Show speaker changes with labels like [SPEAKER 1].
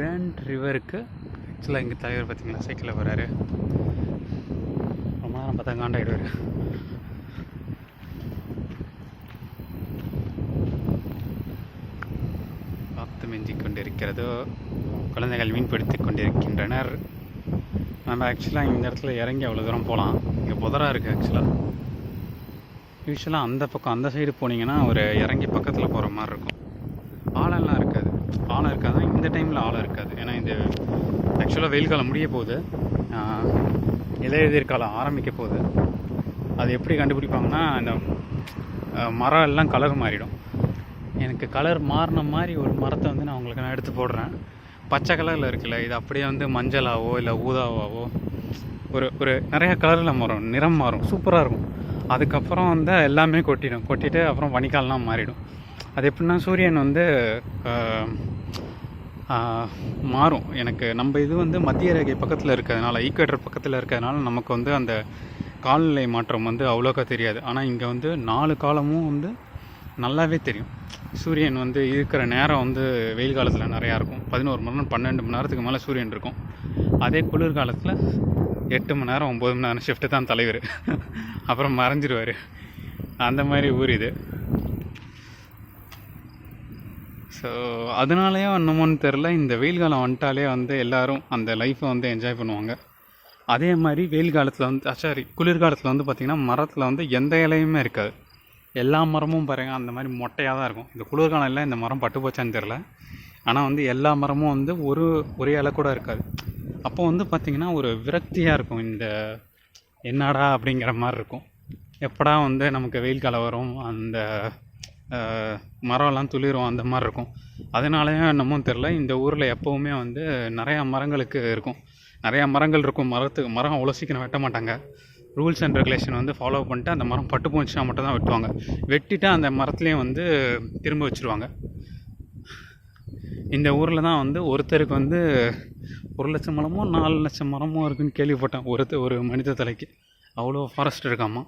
[SPEAKER 1] Grand ரிவருக்கு ஆக்சுவலாக எங்கள் தலைவர் பார்த்திங்கன்னா சைக்கிளில் வராரு ரொம்ப நேரம் பார்த்தா காண்டாயிடுவார் காத்து மிஞ்சி கொண்டிருக்கிறதோ குழந்தைகள் மீன்பிடித்து கொண்டிருக்கின்றனர். நம்ம ஆக்சுவலாக இந்த இடத்துல இறங்கி அவ்வளோ தூரம் போகலாம் இங்கே புதராக இருக்குது ஆக்சுவலாக யூஸ்வலாக அந்த பக்கம் அந்த சைடு போனீங்கன்னா ஒரு இறங்கி பக்கத்தில் போகிற மாதிரி இருக்கும். பாலம்லாம் இருக்காது. ஆழம் இருக்காது? இந்த டைமில் ஆழம் இருக்காது. ஏன்னா இந்த ஆக்சுவலாக வெயில் காலம் முடிய போகுது. இலையுதிர் காலம் ஆரம்பிக்க போகுது. அது எப்படி கண்டுபிடிப்பாங்கன்னா இந்த மரம் எல்லாம் கலர் மாறிடும். எனக்கு கலர் மாறின மாதிரி ஒரு மரத்தை வந்து நான் உங்களுக்கு நான் எடுத்து போடுறேன். பச்சை கலரில் இருக்குல்ல இது அப்படியே வந்து மஞ்சளாவோ இல்லை ஊதாவாவோ ஒரு ஒரு நிறைய கலரில் மாறும். நிறம் மாறும். சூப்பராக இருக்கும். அதுக்கப்புறம் வந்து எல்லாமே கொட்டிடும். கொட்டிட்டு அப்புறம் பனிக்காலம்லாம் மாறிடும். அது எப்படின்னா சூரியன் வந்து மாறும். எனக்கு நம்ம இது வந்து மத்திய ரேகை பக்கத்தில் இருக்கிறதுனால ஈக்குவேட்டர் பக்கத்தில் இருக்கிறதுனால நமக்கு வந்து அந்த காலநிலை மாற்றம் வந்து அவ்வளோக்கா தெரியாது. ஆனால் இங்கே வந்து நாலு காலமும் வந்து நல்லாவே தெரியும். சூரியன் வந்து இருக்கிற நேரம் வந்து வெயில் காலத்தில் நிறையா இருக்கும். பதினோரு மணி நேரம் பன்னெண்டு மணி நேரத்துக்கு மேலே சூரியன் இருக்கும். அதே குளிர் காலத்தில் எட்டு மணி நேரம் ஒம்பது மணி நேரம் ஷிஃப்ட்டு தான் தலைவர். அப்புறம் மறைஞ்சிருவார். அந்த மாதிரி ஊர் இது. ஸோ அதனாலேயோ என்னமோன்னு தெரில இந்த வெயில் காலம் வந்துட்டாலே வந்து எல்லோரும் அந்த லைஃப்பை வந்து என்ஜாய் பண்ணுவாங்க. அதே மாதிரி வெயில் காலத்தில் வந்து சாரி குளிர்காலத்தில் வந்து பார்த்திங்கன்னா மரத்தில் வந்து எந்த இலையுமே இருக்காது. எல்லா மரமும் பாருங்கள் அந்த மாதிரி மொட்டையாக தான் இருக்கும். இந்த குளிர்காலம் இல்லை இந்த மரம் பட்டு போச்சான்னு தெரில ஆனால் வந்து எல்லா மரமும் வந்து ஒரு ஒரே இலை கூட இருக்காது. அப்போ வந்து பார்த்திங்கன்னா ஒரு விரக்தியாக இருக்கும். இந்த என்னடா? அப்படிங்கிற மாதிரி இருக்கும். எப்படா வந்து நமக்கு வெயில் காலம் வரும்? அந்த மரம்லாம் துளிரும் அந்த மாதிரி இருக்கும். அதனாலயே என்னமோ தெரில இந்த ஊரில் எப்போவுமே வந்து நிறையா மரங்களுக்கு இருக்கும். நிறையா மரங்கள் இருக்கும். மரத்துக்கு மரம் அவ்வளோ சீக்கிரம் வெட்ட மாட்டாங்க. ரூல்ஸ் அண்ட் ரெகுலேஷன் வந்து ஃபாலோ பண்ணிட்டு அந்த மரம் பட்டு போச்சுன்னா மட்டும் தான் வெட்டுவாங்க. வெட்டிட்டு அந்த மரத்துலேயும் வந்து திரும்ப வச்சுருவாங்க. இந்த ஊரில் தான் வந்து ஒருத்தருக்கு வந்து ஒரு லட்சம் மரமோ நாலு லட்சம் மரமோ இருக்குன்னு கேள்விப்பட்டேன். ஒருத்தர் ஒரு மனித தலைக்கு. அவ்வளோ ஃபாரஸ்ட் இருக்காமா